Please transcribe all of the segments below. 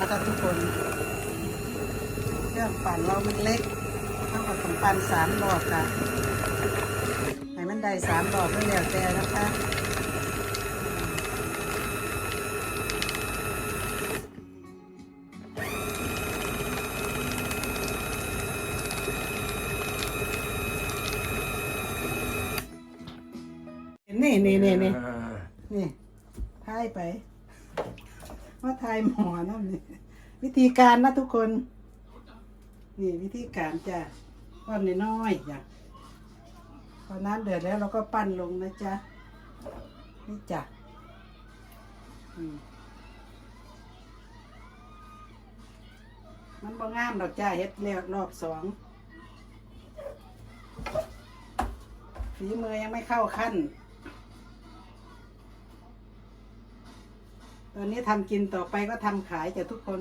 นะคะทุกคนเครื่องปั่นเรามันเล็กเท่ากับต้องปั่นสามรอบค่ะให้มันได้สามรอบก็แล้วแต่นะคะนี่นี่นี่นี่นี่ทายไป ว่าทายหมอนั่นนี่วิธีการนะทุกคน นี่วิธีการจ้ะก้อนน้อยๆจ้ะพอน้ำเดือดแล้วเราก็ปั้นลงนะจ๊ะนี่จ้ะมมันบ่งามดอกจ้าเฮ็ดแล้วรอบสองฝีมือยังไม่เข้าขั้น ตอนนี้ทำกินต่อไปก็ทำขายจะทุกคน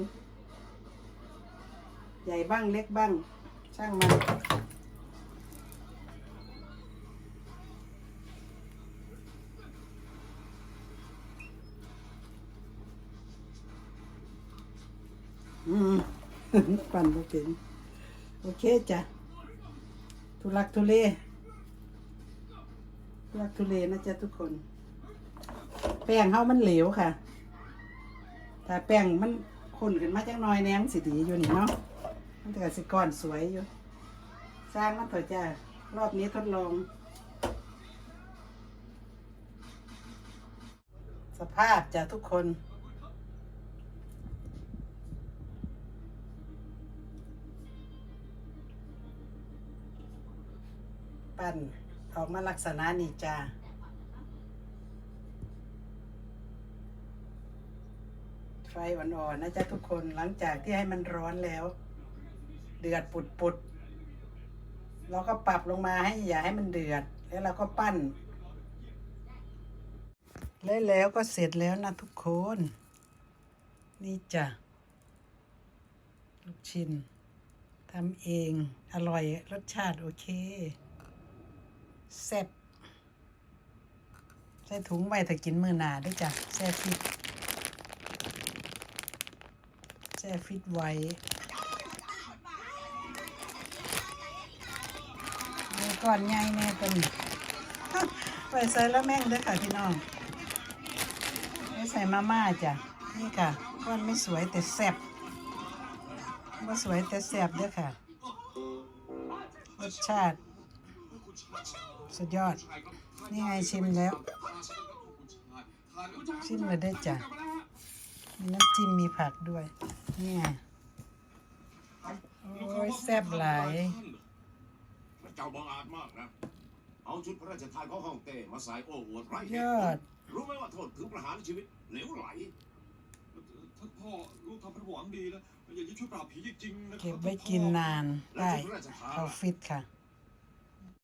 ใหญ่บ้างเล็กบ้าง ช่างมันอืมปั่นบ่เป็นโอเคจ้ะทุลักทุเลทุลักทุเลนะจ๊ะทุกคน แป้งเขามันเหลวค่ะ ถ้าแป้งมันข้นขึ้นมาจักน่อยแนมสิดีอยู่นี่เนาะมันก็สิก้อนสวยอยู่ สร้างมันเถอะจ้ารอบนี้ทดลอง สภาพจ้ะทุกคนปั้นออกมาลักษณะนี้จ้า ฟอ่อนๆนะจ๊ะทุกคนหลังจากที่ให้มันร้อนแล้ว เดือดปุดๆเราก็ปรับลงมาให้อย่าให้มันเดือด แล้วเราก็ปั้น แล้วแล้วก็เสร็จแล้วนะทุกคน นี่จ้ะลูกชิ้นทำเองอร่อยรสชาติโอเคแซ่บใส่ถุงไว้ถ้ากินมือหนาด้วยจ้ะแซ่ฟิต แช่ฟิตไว้มีก้อนใหญ่แน่ตัวนี้ไปใส่แล้วแม่งเด้อค่ะพี่น้องไม่ใส่มาม่าจ้ะ นี่ค่ะก้อนไม่สวยแต่แซ่บว่าสวยแต่แซ่บเด้อค่ะ รสชาติ สุดยอด นี่ไงชิมแล้ว ชิมเลยได้จ้ะมีน้ำจิ้มมีผักด้วย นี่ไงโอ้ยแซ่บหลายพระเจ้าบังอาจมากนะ เอาชุดพระราชทานของฮ่องเต้มาใส่โอ้อวดไร้เหยตุอผลด รู้ไหมว่าโทษถึงประหารชีวิตเหลวไหล ท่านพ่อลูกทำเป็นหวังดีแล้วอย่างนี้ช่วยปราบผีจริงๆนะครัเก็บไว้กินนานและได้ชุดพระราชทานเขาฟิตค่ะ